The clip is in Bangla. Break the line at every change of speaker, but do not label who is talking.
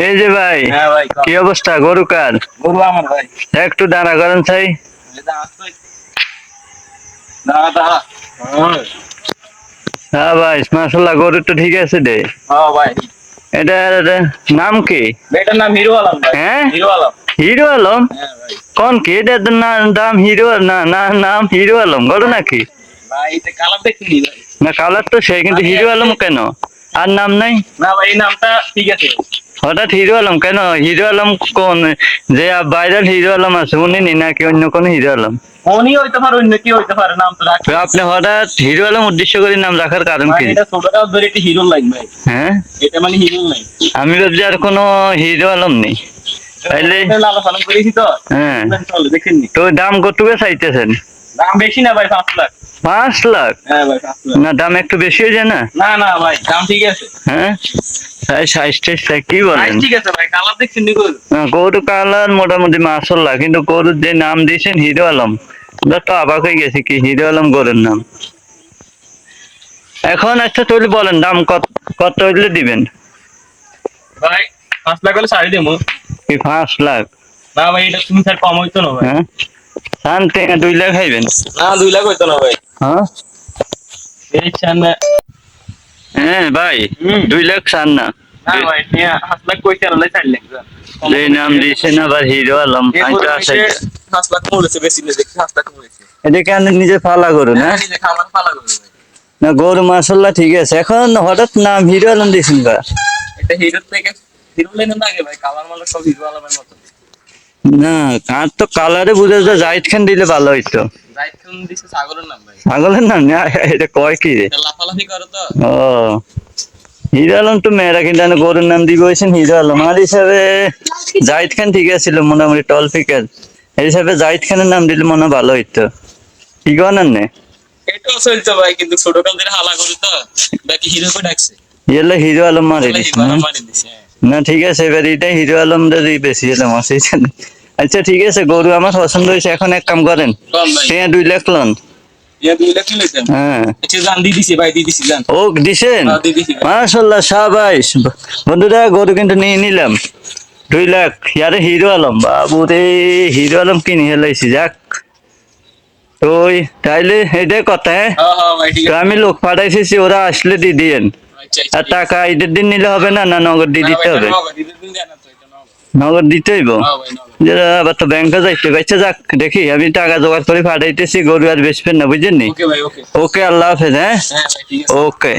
এই যে ভাই
হ্যাঁ
কি অবস্থা গরু কার?
গরু আমার ভাই।
একটু দাঁড়া করেন চাই হ্যাঁ ভাই মাসাল্লাহ গরু তো ঠিক আছে দে।
হ্যাঁ ভাই।
এটা নাম কি?
এটার নাম হিরো আলম
হ্যাঁ?
হিরো আলম।
হিরো আলম?
হ্যাঁ
কোন কি? এটা নাম হিরো না না নাম হিরো আলম গরু নাকি?
কালার
না কালার তো সেই কিন্তু হিরো আলম কেন? আর নাম নাই?
না ভাই এই নামটা ঠিক আছে।
হঠাৎ হিরো আলম কেন? হিরো আলম কোন? যে ভাইরাল হিরো আলম আছে উনি নি নাকি অন্য কোন হিরো আলম?
উনি হইতে পারে অন্য কি হইতে পারে নাম তো
আপনি হঠাৎ হিরো আলম উদ্দেশ্য করে নাম রাখার কারণ কি?
এটা ধরে একটা হিরো লাইন ভাই।
হ্যাঁ?
এটা মানে হিরো লাইন।
আমি ভাবছি আর কোনো হিরো আলম নেই। তাইলে
তো।
হ্যাঁ। তো দাম কতটুকু চাইতেছেন?
দাম বেশি না ভাই পাঁচ লাখ।
পাঁচ লাখ?
হ্যাঁ পাঁচ লাখ।
না দাম একটু বেশি হয়ে যায় না?
না না ভাই দাম ঠিক আছে।
হ্যাঁ? সাইজ টাইজ কি বলেন?
ঠিক আছে ভাই কালার দেখছেন গরু?
কালার মোটামুটি মাসাল্লাহ কিন্তু গরুর যে নাম দিয়েছেন হিরো আলম তো অবাক হয়ে গেছে কি হিরো আলম গরুর নাম। এখন আচ্ছা তাহলে বলেন দাম কত কত হইলে দিবেন?
ভাই পাঁচ লাখ হলে শাড়ি দেবো।
কি পাঁচ লাখ?
না ভাই এটা তুমি স্যার কম হইতো না ভাই।
হ্যাঁ? সান দুই লাখ খাইবেন?
না দুই লাখ হইতো না ভাই।
হ্যাঁ?
এই চান না।
হ্যাঁ ভাই দুই লাখ চান না। নিজে ফালা গরু না?
নিজে পালা করবে ভাই
না গরু মাসাল্লাহ ঠিক আছে। এখন হঠাৎ নাম হিরো আলম দিয়েছেন
এটা হিরো থেকে হিরো লাইনে না আগে ভাই কালার মালার সব হিরো আলমের মতো
না আর তো কালারে বুঝে যায় জাহিদ খান দিলে ভালো হইতো। ছাগলের নাম এটা কয় কি রে?
এটা করে
ও। হিরো আলম তো মেয়েরা কিন্তু গরুর নাম দিয়ে বলছেন হিরো আলম। আর হিসাবে জাহিদ খান ঠিক আছিল মোটামুটি টল ফিকার এই হিসাবে জাহিদ খানের নাম দিলে মনে ভালো হইতো। কি নে?
এটাও চলছে ভাই কিন্তু ছোট কাল ধরে হালা করি তো। বাকি ডাকছে।
হিরো আলম মারে
হ্যাঁ।
না ঠিক আছে এবার এটাই হিরো আলম যদি বেশি এলাম আছে আচ্ছা ঠিক আছে গরু আমার পছন্দ হয়েছে এখন এক কাম করেন। হ্যাঁ দুই লাখ লন। হ্যাঁ।
আচ্ছা হ্যাঁ।
বন্ধুরা গরু কিন্তু নিয়ে নিলাম। দুই লাখ। ইয়ারে হিরো আলম বাবু রে হিরো আলম কিনে হেলাইছি যাক। ওই তাইলে এটাই কথা হ্যাঁ? আমি লোক পাঠাইছি ওরা আসলে দিয়ে দিয়েন। আর টাকা ঈদের দিন নিলে হবে না? না নগদ দিয়ে দিতে হবে? নগদ দিতে হইব? আবার তো ব্যাংকে যাইতে পারছে যাক দেখি আমি টাকা জোগাড় করে পাঠাইতেছি গরু আর বেচবেন না
ওকে
আল্লাহ হাফেজ হ্যাঁ?
হ্যাঁ
ওকে।